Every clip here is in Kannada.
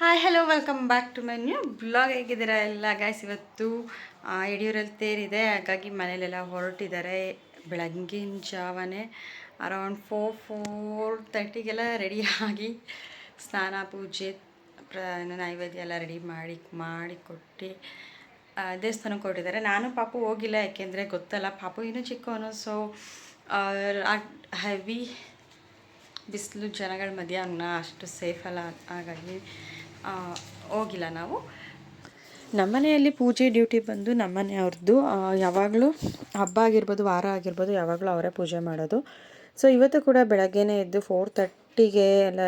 Hi hello welcome back to my new blog ಹೇಗಿದ್ದೀರಾ ಎಲ್ಲ ಗಾಯ್ಸ್ ಇವತ್ತು ಯಡಿಯೂರಲ್ಲಿ ತೇರಿದೆ. ಹಾಗಾಗಿ ಮನೇಲೆಲ್ಲ ಹೊರಟಿದ್ದಾರೆ. ಬೆಳಗ್ಗಿನ ಜಾವನೇ ಅರೌಂಡ್ ಫೋರ್ ಫೋರ್ ತರ್ಟಿಗೆಲ್ಲ ರೆಡಿಯಾಗಿ ಸ್ನಾನ, ಪೂಜೆ, ಪ್ರ ನೈವೇದ್ಯ ಎಲ್ಲ ರೆಡಿ ಮಾಡಿ ಮಾಡಿಕೊಟ್ಟು ದೇವಸ್ಥಾನಕ್ಕೆ ಕೊಟ್ಟಿದ್ದಾರೆ ನಾನು ಪಾಪ ಹೋಗಿಲ್ಲ, ಯಾಕೆಂದರೆ ಗೊತ್ತಲ್ಲ, ಪಾಪ ಇನ್ನೂ ಚಿಕ್ಕವನು. ಸೊ ಹೆವಿ ಬಿಸಿಲು ಜನಗಳ ಮಧ್ಯ ಅಷ್ಟು ಅಷ್ಟು ಸೇಫಲ್ಲ ಹಾಗಾಗಿ ಹೋಗಿಲ್ಲ ನಾವು. ನಮ್ಮನೆಯಲ್ಲಿ ಪೂಜೆ ಡ್ಯೂಟಿ ಬಂದು ನಮ್ಮನೆ ಅವ್ರದ್ದು ಯಾವಾಗಲೂ ಹಬ್ಬ ಆಗಿರ್ಬೋದು, ವಾರ ಆಗಿರ್ಬೋದು, ಯಾವಾಗಲೂ ಅವರೇ ಪೂಜೆ ಮಾಡೋದು. ಸೊ ಇವತ್ತು ಕೂಡ ಬೆಳಗ್ಗೆನೇ ಎದ್ದು ಫೋರ್ ತರ್ಟಿಗೆ ಎಲ್ಲ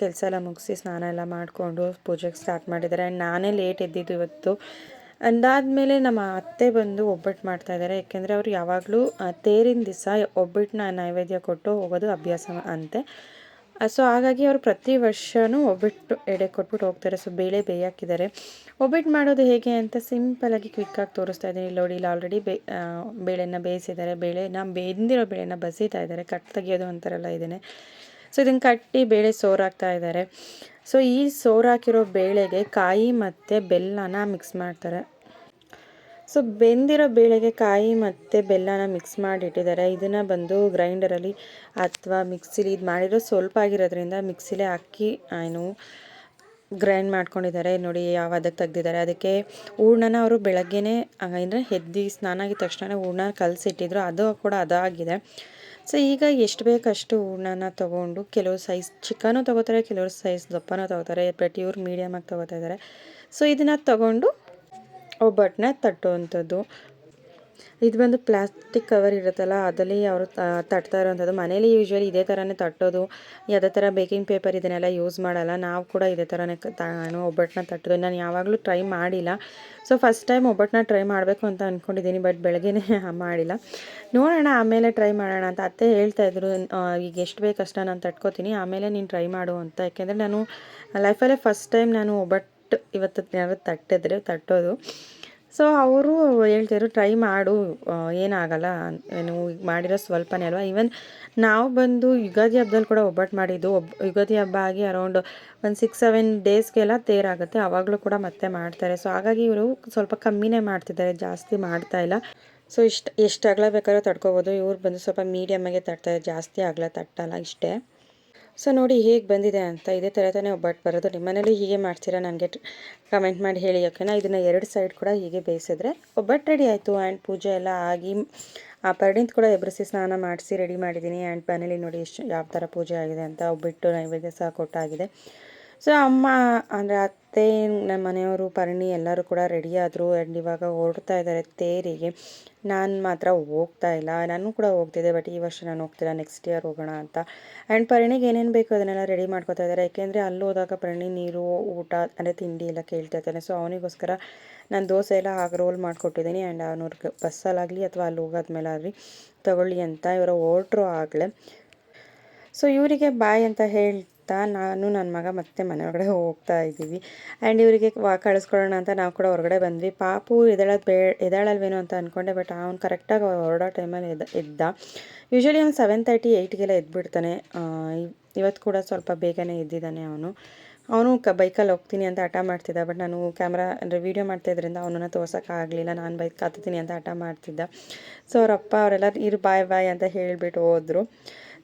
ಕೆಲಸ ಎಲ್ಲ ಮುಗಿಸಿ ಸ್ನಾನ ಎಲ್ಲ ಮಾಡಿಕೊಂಡು ಪೂಜೆಗೆ ಸ್ಟಾರ್ಟ್ ಮಾಡಿದ್ದಾರೆ. ನಾನೇ ಲೇಟ್ ಎದ್ದಿದ್ದು ಇವತ್ತು. ಅದಾದಮೇಲೆ ನಮ್ಮ ಅತ್ತೆ ಬಂದು ಒಬ್ಬಟ್ಟು ಮಾಡ್ತಾಯಿದ್ದಾರೆ ಯಾಕೆಂದರೆ ಅವರು ಯಾವಾಗಲೂ ತೇರಿನ ದಿವಸ ಒಬ್ಬಟ್ಟನ್ನ ನೈವೇದ್ಯ ಕೊಟ್ಟು ಹೋಗೋದು ಅಭ್ಯಾಸ ಅಂತೆ. ಸೊ ಹಾಗಾಗಿ ಅವರು ಪ್ರತಿ ವರ್ಷವೂ ಒಬ್ಬಿಟ್ಟು ಎಡೆ ಕೊಟ್ಬಿಟ್ಟು ಹೋಗ್ತಾರೆ. ಸೊ ಬೇಳೆ ಬೇಯಾಕಿದ್ದಾರೆ ಒಬ್ಬಿಟ್ಟು ಮಾಡೋದು ಹೇಗೆ ಅಂತ ಸಿಂಪಲಾಗಿ ಕ್ವಿಕ್ಕಾಗಿ ತೋರಿಸ್ತಾ ಇದ್ದೀನಿ. ನೋಡಿ, ಇಲ್ಲಿ ಆಲ್ರೆಡಿ ಬೇ ಬೇಳೆನ ಬೇಯಿಸಿದ್ದಾರೆ. ಬೇಳೆನ ಬೆಂದಿರೋ ಬೇಳೆನ ಬಸೀತಾ ಇದ್ದಾರೆ. ಕಟ್ ತೆಗಿಯೋದು ಅಂತಾರೆಲ್ಲ ಇದೇನೆ. ಸೊ ಇದನ್ನು ಕಟ್ಟಿ ಬೇಳೆ ಸೋರಾಗ್ತಾ ಇದ್ದಾರೆ. ಸೊ ಈ ಸೋರಾಕಿರೋ ಬೇಳೆಗೆ ಕಾಯಿ ಮತ್ತು ಬೆಲ್ಲನ ಮಿಕ್ಸ್ ಮಾಡ್ತಾರೆ. ಸೊ ಬೆಂದಿರೋ ಬೇಳೆಗೆ ಕಾಯಿ ಮತ್ತು ಬೆಲ್ಲನ ಮಿಕ್ಸ್ ಮಾಡಿಟ್ಟಿದ್ದಾರೆ. ಇದನ್ನು ಬಂದು ಗ್ರೈಂಡರಲ್ಲಿ ಅಥವಾ ಮಿಕ್ಸಿಲಿ ಇದು ಮಾಡಿರೋ ಸ್ವಲ್ಪ ಆಗಿರೋದ್ರಿಂದ ಮಿಕ್ಸಿಲೇ ಹಾಕಿ ಏನು ಗ್ರೈಂಡ್ ಮಾಡ್ಕೊಂಡಿದ್ದಾರೆ. ನೋಡಿ ಯಾವ ಅದಕ್ಕೆ ತೆಗ್ದಿದ್ದಾರೆ. ಅದಕ್ಕೆ ಹೂರ್ಣನ ಅವರು ಬೆಳಗ್ಗೆನೇ, ಅಂದರೆ ಹೆದ್ದಿ ಸ್ನಾನ ಆಗಿದ ತಕ್ಷಣ ಹೂರ್ಣ ಕಲಸಿಟ್ಟಿದ್ರು. ಅದು ಕೂಡ ಅದಾಗಿದೆ. ಸೊ ಈಗ ಎಷ್ಟು ಬೇಕಷ್ಟು ಹೂರ್ಣನ ತೊಗೊಂಡು ಕೆಲವು ಸೈಜ್ ಚಿಕ್ಕನೂ ತೊಗೋತಾರೆ, ಕೆಲವರು ಸೈಜ್ ದಪ್ಪನೂ ತೊಗೋತಾರೆ ಪ್ರತಿಯವರು ಮೀಡಿಯಮಾಗಿ ತೊಗೋತಾ ಇದ್ದಾರೆ. ಸೊ ಇದನ್ನು ತೊಗೊಂಡು ಒಬ್ಬಟ್ಟನ್ನ ತಟ್ಟುವಂಥದ್ದು. ಇದು ಬಂದು ಪ್ಲಾಸ್ಟಿಕ್ ಕವರ್ ಇರುತ್ತಲ್ಲ, ಅದರಲ್ಲಿ ಅವರು ತಟ್ತಾ ಇರೋವಂಥದ್ದು. ಮನೇಲಿ ಯೂಶ್ವಲಿ ಇದೇ ಥರನೇ ತಟ್ಟೋದು. ಯಾವುದೇ ಥರ ಬೇಕಿಂಗ್ ಪೇಪರ್ ಇದನ್ನೆಲ್ಲ ಯೂಸ್ ಮಾಡಲ್ಲ. ನಾವು ಕೂಡ ಇದೇ ಥರನೇ ತಾನು ಒಬ್ಬಟ್ಟನ್ನ ತಟ್ಟೋದು. ನಾನು ಯಾವಾಗಲೂ ಟ್ರೈ ಮಾಡಿಲ್ಲ. ಸೊ ಫಸ್ಟ್ ಟೈಮ್ ಒಬ್ಬಟ್ಟನ್ನ ಟ್ರೈ ಮಾಡಬೇಕು ಅಂತ ಅಂದ್ಕೊಂಡಿದ್ದೀನಿ ಬಟ್ ಬೆಳಗ್ಗೆನೇ ಮಾಡಿಲ್ಲ. ನೋಡೋಣ, ಆಮೇಲೆ ಟ್ರೈ ಮಾಡೋಣ ಅಂತ ಅತ್ತೆ ಹೇಳ್ತಾ ಇದ್ರು. ಈಗ ಎಷ್ಟು ಬೇಕಷ್ಟ ನಾನು ತಟ್ಕೋತೀನಿ, ಆಮೇಲೆ ನೀನು ಟ್ರೈ ಮಾಡು ಅಂತ. ಯಾಕೆಂದರೆ ನಾನು ಲೈಫಲ್ಲೇ ಫಸ್ಟ್ ಟೈಮ್ ನಾನು ಒಬ್ಬಟ್ಟು ತಟ್ಟು, ಇವತ್ತು ಯಾರು ತಟ್ಟಿದ್ರೆ, ತಟ್ಟೋದು. ಸೊ ಅವರು ಹೇಳ್ತಿದ್ರು ಟ್ರೈ ಮಾಡು ಏನಾಗಲ್ಲ ಏನು ಈಗ ಮಾಡಿರೋ ಸ್ವಲ್ಪನೇ ಅಲ್ವಾ? ಈವನ್ ನಾವು ಬಂದು ಯುಗಾದಿ ಹಬ್ಬದಲ್ಲಿ ಕೂಡ ಒಬ್ಬಟ್ಟು ಮಾಡಿದ್ದು. ಒಬ್ಬ ಯುಗಾದಿ ಹಬ್ಬ ಆಗಿ ಅರೌಂಡ್ ಒಂದು ಸಿಕ್ಸ್ ಸೆವೆನ್ ಡೇಸ್ಗೆಲ್ಲ ತೇರಾಗುತ್ತೆ. ಆವಾಗಲೂ ಕೂಡ ಮತ್ತೆ ಮಾಡ್ತಾರೆ. ಸೊ ಹಾಗಾಗಿ ಇವರು ಸ್ವಲ್ಪ ಕಮ್ಮಿನೇ ಮಾಡ್ತಿದ್ದಾರೆ, ಜಾಸ್ತಿ ಮಾಡ್ತಾ ಇಲ್ಲ. ಸೊ ಇಷ್ಟು, ಎಷ್ಟು ಅಗಲ ಬೇಕಾದ್ರೂ ತಡ್ಕೋಬೋದು ಇವ್ರು ಬಂದು ಸ್ವಲ್ಪ ಮೀಡಿಯಮ್ಮಾಗೆ ತಟ್ತಾರೆ ಜಾಸ್ತಿ ಅಗಲ ತಟ್ಟಲ್ಲ ಇಷ್ಟೇ. ಸೊ ನೋಡಿ ಹೇಗೆ ಬಂದಿದೆ ಅಂತ ಇದೇ ಥರ ತಾನೇ ಒಬ್ಬಟ್ಟು ಬರೋದು. ನಿಮ್ಮ ಮನೇಲಿ ಹೀಗೆ ಮಾಡ್ತೀರಾ ನನಗೆ ಕಮೆಂಟ್ ಮಾಡಿ ಹೇಳಿ, ಓಕೆನಾ? ಇದನ್ನು ಎರಡು ಸೈಡ್ ಕೂಡ ಹೀಗೆ ಬೇಯಿಸಿದ್ರೆ ಒಬ್ಬಟ್ಟು ರೆಡಿ ಆಯಿತು. ಆ್ಯಂಡ್ ಪೂಜೆ ಎಲ್ಲ ಆಗಿ ಆ ಪರಡಿಂದ ಕೂಡ ಎಬ್ರಿಸಿ ಸ್ನಾನ ಮಾಡಿಸಿ ರೆಡಿ ಮಾಡಿದ್ದೀನಿ. ಆ್ಯಂಡ್ ಮನೇಲಿ ನೋಡಿ ಎಷ್ಟು ಯಾವ ಥರ ಪೂಜೆ ಆಗಿದೆ ಅಂತ ಒಬ್ಬಿಟ್ಟು ನೈವೇದ್ಯ ಸಹ ಕೊಟ್ಟಾಗಿದೆ. ಸೊ ಅಮ್ಮ, ಅಂದರೆ ಅತ್ತೆ ನಮ್ಮ ಮನೆಯವರು, ಪರಿಣಿ ಎಲ್ಲರೂ ಕೂಡ ರೆಡಿಯಾದರು ಆ್ಯಂಡ್ ಇವಾಗ ಹೊರಡ್ತಾ ಇದ್ದಾರೆ ತೇರಿಗೆ. ನಾನು ಮಾತ್ರ ಹೋಗ್ತಾ ಇಲ್ಲ. ನಾನು ಕೂಡ ಹೋಗ್ತಿದ್ದೆ ಬಟ್ ಈ ವರ್ಷ ನಾನು ಹೋಗ್ತಿಲ್ಲ. ನೆಕ್ಸ್ಟ್ ಇಯರ್ ಹೋಗೋಣ ಅಂತ. ಆ್ಯಂಡ್ ಪರಿಣಿಗೆ ಏನೇನು ಬೇಕು ಅದನ್ನೆಲ್ಲ ರೆಡಿ ಮಾಡ್ಕೋತಾ ಇದ್ದಾರೆ ಯಾಕೆಂದರೆ ಅಲ್ಲಿ ಹೋದಾಗ ನೀರು, ಊಟ, ಅಂದರೆ ತಿಂಡಿ ಎಲ್ಲ ಕೇಳ್ತಾ ಇದ್ದಾನೆ ಸೊ ಅವನಿಗೋಸ್ಕರ ನಾನು ದೋಸೆ ಎಲ್ಲ ಆಗ ರೋಲ್ ಮಾಡಿಕೊಟ್ಟಿದ್ದೀನಿ ಆ್ಯಂಡ್ ಅವನು ಬಸ್ಸಲ್ಲಾಗಲಿ ಅಥವಾ ಅಲ್ಲಿ ಹೋಗಾದ್ಮೇಲೆ ಆಗಲಿ ತಗೊಳ್ಳಿ ಅಂತ ಇವರು ಹೊರಟ್ರು ಆಗಲೇ. ಸೊ ಇವರಿಗೆ ಬಾಯ್ ಅಂತ ಹೇಳಿ ಅಂತ ನಾನು ನನ್ನ ಮಗ ಮತ್ತೆ ಮನೆ ಹೋಗ್ತಾ ಇದ್ದೀವಿ. ಆ್ಯಂಡ್ ಇವರಿಗೆ ವಾ, ಕಳಿಸ್ಕೊಡೋಣ ಅಂತ ನಾವು ಕೂಡ ಹೊರಗಡೆ ಬಂದ್ವಿ. ಪಾಪು ಎದಾಳೋದು ಬೇ, ಎದಾಳಲ್ವೇನೋ ಅಂತ ಅಂದ್ಕೊಂಡೆ ಬಟ್ ಅವ್ನು ಕರೆಕ್ಟಾಗಿ ಹೊರಡೋ ಟೈಮಲ್ಲಿ ಎದ್, ಎದ್ದ. ಯೂಶ್ವಲಿ ಅವ್ನು ಸೆವೆನ್ ತರ್ಟಿ ಏಯ್ಟ್ಗೆಲ್ಲ ಎದ್ಬಿಡ್ತಾನೆ. ಇವತ್ತು ಕೂಡ ಸ್ವಲ್ಪ ಬೇಗನೆ ಎದ್ದಿದ್ದಾನೆ ಅವನು. ಅವನು ಕ, ಬೈಕಲ್ಲಿ ಹೋಗ್ತೀನಿ ಅಂತ ಹಠ ಮಾಡ್ತಿದ್ದ ಬಟ್ ನಾನು ಕ್ಯಾಮ್ರಾ ಅಂದರೆ ವೀಡಿಯೋ ಮಾಡ್ತಾಯಿದ್ರಿಂದ ಅವನನ್ನು ತೋರ್ಸೋಕ್ಕಾಗಲಿಲ್ಲ ನಾನು ಬೈಕ್ ಕಾತೀನಿ ಅಂತ ಹಠ ಮಾಡ್ತಿದ್ದ. ಸೊ ಅವರಪ್ಪ ಅವರೆಲ್ಲ, ಇರು ಬಾಯ್ ಬಾಯ್ ಅಂತ ಹೇಳಿಬಿಟ್ಟು ಹೋದರು.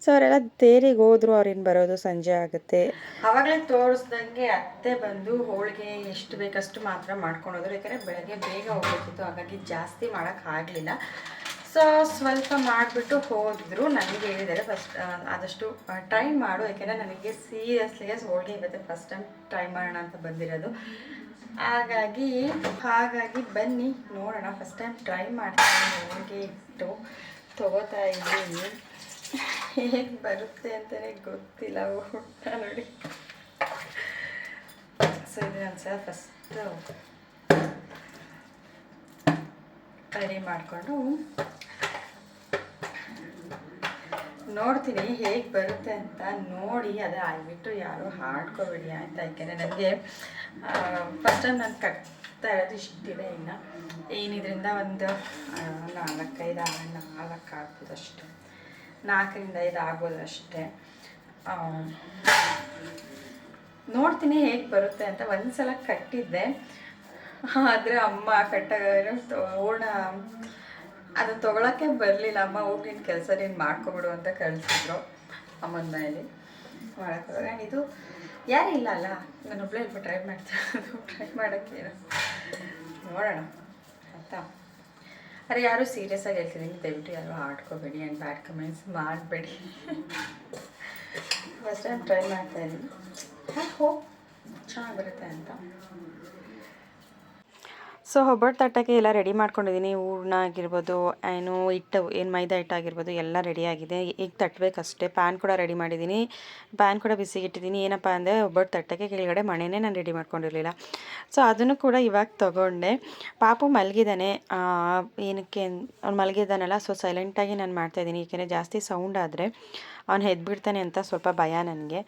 ಸೊ ಅವರೆಲ್ಲ ತೇರಿಗೆ ಹೋದ್ರು ಅವ್ರೇನು ಬರೋದು ಸಂಜೆ ಆಗುತ್ತೆ. ಅವಾಗಲೇ ತೋರಿಸ್ದಂಗೆ ಅತ್ತೆ ಬಂದು ಹೋಳಿಗೆ ಎಷ್ಟು ಬೇಕಷ್ಟು ಮಾತ್ರ ಮಾಡ್ಕೊಂಡು ಹೋದ್ರು. ಯಾಕಂದರೆ ಬೆಳಗ್ಗೆ ಬೇಗ ಹೋಗ್ಬೇಕಿತ್ತು, ಹಾಗಾಗಿ ಜಾಸ್ತಿ ಮಾಡೋಕ್ಕಾಗಲಿಲ್ಲ ಸೊ ಸ್ವಲ್ಪ ಮಾಡಿಬಿಟ್ಟು ಹೋದ್ರು. ನನಗೆ ಹೇಳಿದ್ದಾರೆ ಫಸ್ಟ್ ಆದಷ್ಟು ಟ್ರೈ ಮಾಡು. ಯಾಕೆಂದರೆ ನನಗೆ ಸೀರಿಯಸ್ಲಿ ಹೋಳಿಗೆ ಇವತ್ತೆ ಫಸ್ಟ್ ಟೈಮ್ ಟ್ರೈ ಮಾಡೋಣ ಅಂತ ಬಂದಿರೋದು. ಹಾಗಾಗಿ ಹಾಗಾಗಿ ಬನ್ನಿ, ನೋಡೋಣ. ಫಸ್ಟ್ ಟೈಮ್ ಟ್ರೈ ಮಾಡ್ತೀನಿ. ಹೋಳಿಗೆ ಇಟ್ಟು ತಗೋತಾ ಇದ್ದೀನಿ. ಹೇಗೆ ಬರುತ್ತೆ ಅಂತಲೇ ಗೊತ್ತಿಲ್ಲ ಊಟ ನೋಡಿ ಸೊ ಸರ್ ಒಂದ್ಸಲ ಫಸ್ಟು ರೆಡಿ ಮಾಡಿಕೊಂಡು ನೋಡ್ತೀನಿ ಹೇಗೆ ಬರುತ್ತೆ ಅಂತ ನೋಡಿ, ಅದೇ ಆಗಿಬಿಟ್ಟು ಯಾರು ಹಾಡ್ಕೊಬೇಡಿ ಅಂತ ಯಾಕೆಂದರೆ ನನಗೆ ಫಸ್ಟ್ ಟೈಮ್ ನಾನು ಕಟ್ತಾ ಇರೋದು ಇಷ್ಟಿದೆ ಇನ್ನು. ಏನಿದ್ರಿಂದ ಒಂದು ನಾಲ್ಕೈದು ನಾಲ್ಕು ಆಗ್ಬೋದು ಅಷ್ಟೇ. ನಾಲ್ಕರಿಂದ ಐದು ಆಗ್ಬೋದು ಅಷ್ಟೇ. ನೋಡ್ತೀನಿ ಹೇಗೆ ಬರುತ್ತೆ ಅಂತ ಒಂದು ಸಲ ಕಟ್ಟಿದ್ದೆ. ಆದರೆ ಅಮ್ಮ ಕಟ್ಟ ಓಣ ಅದನ್ನು ತೊಗೊಳಕ್ಕೆ ಬರಲಿಲ್ಲ. ಅಮ್ಮ, ಹೋಗಿ ನಿನ್ನ ಕೆಲಸ ನೀನು ಮಾಡ್ಕೊಬಿಡು ಅಂತ ಕಳಿಸಿದ್ರು ಅಮ್ಮನ ಮನೇಲಿ. ಮಾಡೋಕ್ಕಾಗ ಇದು ಯಾರೂ ಇಲ್ಲ ಅಲ್ಲ? ನಾನು ಒಬ್ಬಳೇ ಸ್ವಲ್ಪ ಟ್ರೈ ಮಾಡ್ತಾ ಟ್ರೈ ಮಾಡೋಕ್ಕೇನು ನೋಡೋಣ. ಆಯಿತಾ? ಅರೆ, ಯಾರು ಸೀರಿಯಸ್ ಆಗಿ ಹೇಳ್ತಿದ್ದೀನಿ. ದಯವಿಟ್ಟು ಯಾರು ಆಡ್ಕೋಬೇಡಿ ಆ್ಯಂಡ್ ಬ್ಯಾಡ್ ಕಮೆಂಟ್ಸ್ ಮಾಡಬೇಡಿ. ಫಸ್ಟ್ ಟೈಮ್ ಟ್ರೈ ಮಾಡ್ತಾ ಇದ್ದೀನಿ ಹೋಪ್ ಚೆನ್ನಾಗಿ ಬರುತ್ತೆ ಅಂತ. ಸೊ ಒಬ್ಬಟ್ಟು ತಟ್ಟಕ್ಕೆ ಎಲ್ಲ ರೆಡಿ ಮಾಡ್ಕೊಂಡಿದ್ದೀನಿ. ಹೂರ್ಣ ಆಗಿರ್ಬೋದು, ಏನು ಹಿಟ್ಟು, ಏನು ಮೈದಾ ಹಿಟ್ಟಾಗಿರ್ಬೋದು ಎಲ್ಲ ರೆಡಿಯಾಗಿದೆ ಈಗ ತಟ್ಟಬೇಕಷ್ಟೇ ಪ್ಯಾನ್ ಕೂಡ ರೆಡಿ ಮಾಡಿದ್ದೀನಿ. ಪ್ಯಾನ್ ಕೂಡ ಬಿಸಿ ಇಟ್ಟಿದ್ದೀನಿ. ಏನಪ್ಪ ಅಂದರೆ ಒಬ್ಬಟ್ಟು ತಟ್ಟಕ್ಕೆ ಕೆಳಗಡೆ ಮಣೆನೇ ನಾನು ರೆಡಿ ಮಾಡ್ಕೊಂಡಿರಲಿಲ್ಲ. ಸೊ ಅದನ್ನು ಕೂಡ ಇವಾಗ ತೊಗೊಂಡೆ. ಪಾಪು ಮಲಗಿದ್ದಾನೆ ಏನಕ್ಕೆ ಅವ್ನು ಮಲಗಿದ್ದಾನಲ್ಲ ಸೊ ಸೈಲೆಂಟಾಗಿ ನಾನು ಮಾಡ್ತಾಯಿದ್ದೀನಿ ಏಕೆಂದರೆ ಜಾಸ್ತಿ ಸೌಂಡ್ ಆದರೆ ಅವ್ನು ಎದ್ಬಿಡ್ತಾನೆ ಅಂತ ಸ್ವಲ್ಪ ಭಯ ನನಗೆ.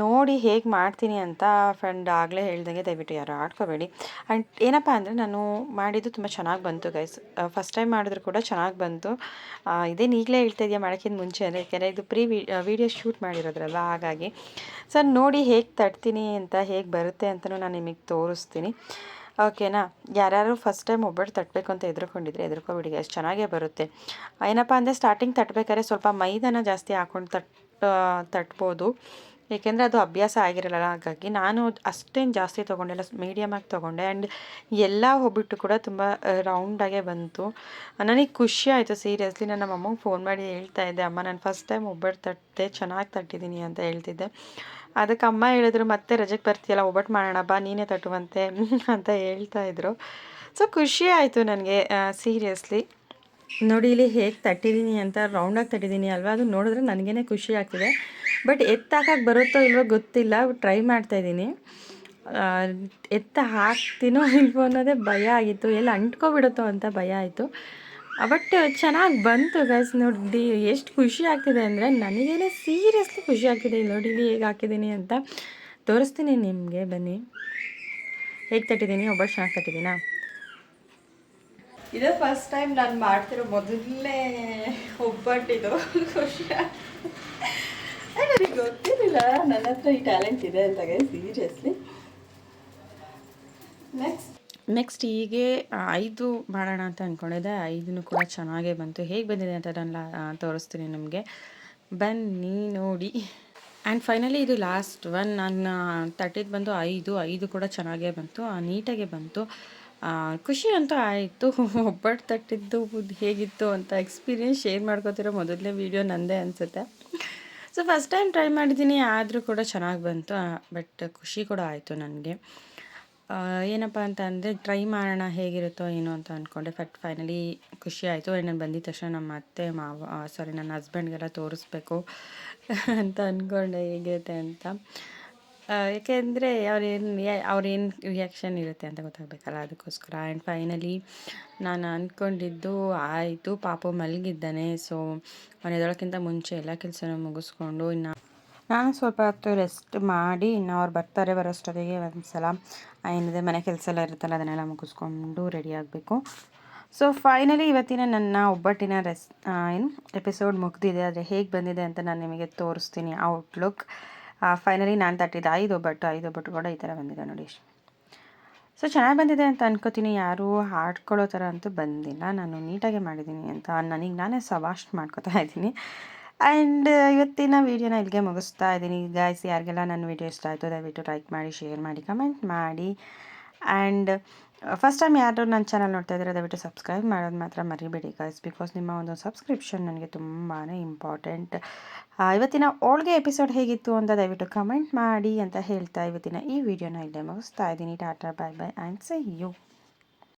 ನೋಡಿ ಹೇಗೆ ಮಾಡ್ತೀನಿ ಅಂತ ಫ್ರೆಂಡ್ ಆಗಲೇ ಹೇಳ್ದಂಗೆ ದಯವಿಟ್ಟು ಯಾರು ಆಡ್ಕೋಬೇಡಿ. ಆ್ಯಂಡ್ ಏನಪ್ಪ ಅಂದರೆ ನಾನು ಮಾಡಿದ್ದು ತುಂಬ ಚೆನ್ನಾಗಿ ಬಂತು ಗೈಸ್ ಫಸ್ಟ್ ಟೈಮ್ ಮಾಡಿದ್ರು ಕೂಡ ಚೆನ್ನಾಗಿ ಬಂತು. ಇದೇನು ಈಗಲೇ ಹೇಳ್ತಾ ಇದೆಯಾ ಮಾಡೋಕ್ಕಿಂತ ಮುಂಚೆ ಅಂದರೆ, ಯಾಕೆಂದರೆ ಇದು ಪ್ರೀ ವಿಡಿಯೋ ಶೂಟ್ ಮಾಡಿರೋದ್ರಲ್ಲ ಹಾಗಾಗಿ. ಸರ್ ನೋಡಿ ಹೇಗೆ ತಡ್ತೀನಿ ಅಂತ, ಹೇಗೆ ಬರುತ್ತೆ ಅಂತಲೂ ನಾನು ನಿಮಗೆ ತೋರಿಸ್ತೀನಿ. ಓಕೆನಾ ಯಾರ್ಯಾರು ಫಸ್ಟ್ ಟೈಮ್ ಒಬ್ಬಟ್ಟು ತಟ್ಟಬೇಕು ಅಂತ ಎದುರ್ಕೊಂಡಿದ್ರೆ ಎದುರ್ಕೊಬಿಡಿ ಅಷ್ಟು ಚೆನ್ನಾಗೇ ಬರುತ್ತೆ. ಏನಪ್ಪ ಅಂದರೆ ಸ್ಟಾರ್ಟಿಂಗ್ ತಟ್ಟಬೇಕಾದ್ರೆ ಸ್ವಲ್ಪ ಮೈದಾನ ಜಾಸ್ತಿ ಹಾಕ್ಕೊಂಡು ತಟ್ ತಟ್ಬೋದು. ಏಕೆಂದರೆ ಅದು ಅಭ್ಯಾಸ ಆಗಿರಲ್ಲ. ಹಾಗಾಗಿ ನಾನು ಅಷ್ಟೇನು ಜಾಸ್ತಿ ತೊಗೊಂಡಿಲ್ಲ ಮೀಡಿಯಮಾಗಿ ತೊಗೊಂಡೆ. ಆ್ಯಂಡ್ ಎಲ್ಲ ಹೋಗ್ಬಿಟ್ಟು ಕೂಡ ತುಂಬ ರೌಂಡಾಗೆ ಬಂತು. ನನಗೆ ಖುಷಿ ಆಯಿತು ಸೀರಿಯಸ್ಲಿ ನಾನು ನಮ್ಮ ಅಮ್ಮಂಗೆ ಫೋನ್ ಮಾಡಿ ಹೇಳ್ತಾ ಇದ್ದೆ, ಅಮ್ಮ, ನಾನು ಫಸ್ಟ್ ಟೈಮ್ ಒಬ್ಬಟ್ಟು ತಟ್ಟೆ, ಚೆನ್ನಾಗಿ ತಟ್ಟಿದ್ದೀನಿ ಅಂತ ಹೇಳ್ತಿದ್ದೆ. ಅದಕ್ಕೆ ಅಮ್ಮ ಹೇಳಿದ್ರು, ಮತ್ತೆ ರಜೆಗೆ ಬರ್ತೀಯಲ್ಲ ಒಬ್ಬಟ್ಟು ಮಾಡೋಣ, ಬಾ, ನೀನೇ ತಟ್ಟುವಂತೆ ಅಂತ ಹೇಳ್ತಾ ಇದ್ರು. ಸೊ ಖುಷಿ ಆಯಿತು ನನಗೆ ಸೀರಿಯಸ್ಲಿ ನೋಡಿ, ಇಲ್ಲಿ ಹೇಗೆ ತಟ್ಟಿದ್ದೀನಿ ಅಂತ ರೌಂಡಾಗಿ ತಟ್ಟಿದ್ದೀನಿ ಅಲ್ವಾ, ಅದು ನೋಡಿದ್ರೆ ನನಗೇ ಖುಷಿ ಆಗ್ತಿದೆ. ಬಟ್ ಎತ್ತಾಕಕ್ಕೆ ಬರುತ್ತೋ ಇಲ್ವೋ ಗೊತ್ತಿಲ್ಲ ಟ್ರೈ ಮಾಡ್ತಾಯಿದ್ದೀನಿ ಎತ್ತ ಹಾಕ್ತೀನೋ ಇಲ್ವೋ ಅನ್ನೋದೇ ಭಯ ಆಗಿತ್ತು. ಎಲ್ಲ ಅಂಟ್ಕೊಬಿಡುತ್ತೋ ಅಂತ ಭಯ ಆಯಿತು. ಬಟ್ ಚೆನ್ನಾಗಿ ಬಂತು ಗೈಸ್ ನೋಡಿ, ಎಷ್ಟು ಖುಷಿ ಆಗ್ತಿದೆ ಅಂದರೆ ನನಗೇನೆ ಸೀರಿಯಸ್ಲಿ ಖುಷಿ ಆಗ್ತಿದೆ. ಇಲ್ಲಿ ನೋಡಿ ಹೇಗೆ ಹಾಕಿದ್ದೀನಿ ಅಂತ ತೋರಿಸ್ತೀನಿ ನಿಮಗೆ. ಬನ್ನಿ. ಹೇಗೆ ತಟ್ಟಿದ್ದೀನಿ? ಒಬ್ಬ ಚೆನ್ನಾಗಿ ತಟ್ಟಿದ್ದೀನಾ? ಇದು ಫಸ್ಟ್ ಟೈಮ್ ನಾನು ಮಾಡ್ತಿರೋ ಮೊದಲನೇ ಒಬ್ಬಟ್ಟಿದು. ಖುಷಿ ಗೊತ್ತಿರಲಿಲ್ಲ. ನನ್ನ ಈ ಟ್ಯಾಲೆಂಟ್ ಇದೆ ಅಂತ ಸೀರಿಯಸ್ಲಿ ನೆಕ್ಸ್ಟ್ ನೆಕ್ಸ್ಟ್ ಹೀಗೆ ಐದು ಮಾಡೋಣ ಅಂತ ಅಂದ್ಕೊಂಡಿದ್ದೆ ಐದನ್ನು ಕೂಡ ಚೆನ್ನಾಗೇ ಬಂತು. ಹೇಗೆ ಬಂದಿದೆ ಅಂತ ನಾನು ತೋರಿಸ್ತೀನಿ ನಿಮಗೆ. ಬನ್ನಿ ನೋಡಿ. ಆ್ಯಂಡ್ ಫೈನಲಿ ಇದು ಲಾಸ್ಟ್ ಒನ್ ನಾನು ತಟ್ಟಿದ್ದು ಬಂದು ಐದು. ಐದು ಕೂಡ ಚೆನ್ನಾಗೇ ಬಂತು. ನೀಟಾಗೆ ಬಂತು. ಖುಷಿ ಅಂತೂ ಆಯಿತು. ಒಬ್ಬಟ್ಟು ತಟ್ಟಿದ್ದು ಹೇಗಿತ್ತು ಅಂತ ಎಕ್ಸ್ಪೀರಿಯೆನ್ಸ್ ಶೇರ್ ಮಾಡ್ಕೋತಿರೋ ಮೊದಲನೇ ವೀಡಿಯೋ ನಂದೇ ಅನಿಸುತ್ತೆ. ಸೊ ಫಸ್ಟ್ ಟೈಮ್ ಟ್ರೈ ಮಾಡಿದ್ದೀನಿ, ಆದರೂ ಕೂಡ ಚೆನ್ನಾಗಿ ಬಂತು ಬಟ್ ಖುಷಿ ಕೂಡ ಆಯಿತು ನನಗೆ. ಏನಪ್ಪ ಅಂತ ಅಂದರೆ ಟ್ರೈ ಮಾಡೋಣ ಹೇಗಿರುತ್ತೋ ಏನೋ ಅಂತ ಅಂದ್ಕೊಂಡೆ ಬಟ್ ಫೈನಲಿ ಖುಷಿ ಆಯಿತು. ನಾನು ಬಂದಿದ ತಕ್ಷಣ ನಮ್ಮ ಅತ್ತೆ, ಮಾವ ಸಾರಿ ನನ್ನ ಹಸ್ಬೆಂಡ್ಗೆಲ್ಲ ತೋರಿಸ್ಬೇಕು ಅಂತ ಅಂದ್ಕೊಂಡೆ ಹೇಗಿರುತ್ತೆ ಅಂತ. ಏಕೆಂದರೆ ಅವ್ರೇನು ಅವ್ರೇನು ರಿಯಾಕ್ಷನ್ ಇರುತ್ತೆ ಅಂತ ಗೊತ್ತಾಗಬೇಕಲ್ಲ? ಅದಕ್ಕೋಸ್ಕರ. ಆ್ಯಂಡ್ ಫೈನಲಿ ನಾನು ಅಂದ್ಕೊಂಡಿದ್ದು ಆಯಿತು, ಪಾಪು ಮಲಗಿದ್ದಾನೆ. ಸೊ ಮನೆಯದೊಳಕ್ಕಿಂತ ಮುಂಚೆ ಎಲ್ಲ ಕೆಲಸನೂ ಮುಗಿಸ್ಕೊಂಡು ಇನ್ನು ನಾನು ಸ್ವಲ್ಪ ಹೊತ್ತು ರೆಸ್ಟ್ ಮಾಡಿ ಇನ್ನು ಅವ್ರು ಬರ್ತಾರೆ ಬರೋಷ್ಟೊತ್ತಿಗೆ ಒಂದು ಸಲ ಏನಿದೆ, ಮನೆ ಕೆಲಸ ಎಲ್ಲ ಇರುತ್ತಲ್ಲ, ಅದನ್ನೆಲ್ಲ ಮುಗಿಸ್ಕೊಂಡು ರೆಡಿ ಆಗಬೇಕು. ಸೊ ಫೈನಲಿ ಇವತ್ತಿನ ನನ್ನ ಒಬ್ಬಟ್ಟಿನ ರೆಸ್ ಏನು ಎಪಿಸೋಡ್ ಮುಗ್ದಿದೆ. ಆದರೆ ಹೇಗೆ ಬಂದಿದೆ ಅಂತ ನಾನು ನಿಮಗೆ ತೋರಿಸ್ತೀನಿ ಔಟ್ಲುಕ್ ಫೈನಲಿ ನಾನು ತಟ್ಟಿದ್ದು ಐದು ಒಬ್ಬಟ್ಟು ಐದು ಒಬ್ಬಟ್ಟು ಕೂಡ ಈ ಥರ ಬಂದಿದೆ ನೋಡಿ ಸೊ ಚೆನ್ನಾಗಿ ಬಂದಿದೆ ಅಂತ ಅನ್ಕೋತೀನಿ. ಯಾರೂ ಹಾಡ್ಕೊಳ್ಳೋ ಥರ ಅಂತೂ ಬಂದಿಲ್ಲ. ನಾನು ನೀಟಾಗೆ ಮಾಡಿದ್ದೀನಿ ಅಂತ ನನಗೆ ನಾನೇ ಸವಾಸ್ಟ್ ಮಾಡ್ಕೋತಾ ಇದ್ದೀನಿ. ಆ್ಯಂಡ್ ಇವತ್ತಿನ ವೀಡಿಯೋನ ಇಲ್ಲಿಗೆ ಮುಗಿಸ್ತಾ ಇದ್ದೀನಿ. ಗಾಯ್ಸ್ ಯಾರಿಗೆಲ್ಲ ನನ್ನ ವೀಡಿಯೋ ಇಷ್ಟ ಆಯಿತು ದಯವಿಟ್ಟು ಲೈಕ್ ಮಾಡಿ ಶೇರ್ ಮಾಡಿ ಕಮೆಂಟ್ ಮಾಡಿ. ಆ್ಯಂಡ್ ಫಸ್ಟ್ ಟೈಮ್ ಯಾರು ನನ್ನ ಚಾನಲ್ ನೋಡ್ತಾ ಇದ್ದಾರೆ, ದಯವಿಟ್ಟು ಸಬ್ಸ್ಕ್ರೈಬ್ ಮಾಡೋದು ಮಾತ್ರ ಮರಿಬೇಡಿ ಗಾಯ್ಸ್ ಬಿಕಾಸ್ ನಿಮ್ಮ ಒಂದು ಸಬ್ಸ್ಕ್ರಿಪ್ಷನ್ ನನಗೆ ತುಂಬಾ ಇಂಪಾರ್ಟೆಂಟ್ ಇವತ್ತಿನ ಓಲ್ಗೆ ಎಪಿಸೋಡ್ ಹೇಗಿತ್ತು ಅಂತ ದಯವಿಟ್ಟು ಕಮೆಂಟ್ ಮಾಡಿ ಅಂತ ಹೇಳ್ತಾ ಇವತ್ತಿನ ಈ ವಿಡಿಯೋನ ಇಲ್ಲೇ ಮುಗಿಸ್ತಾ ಇದ್ದೀನಿ. Tata bye bye and say you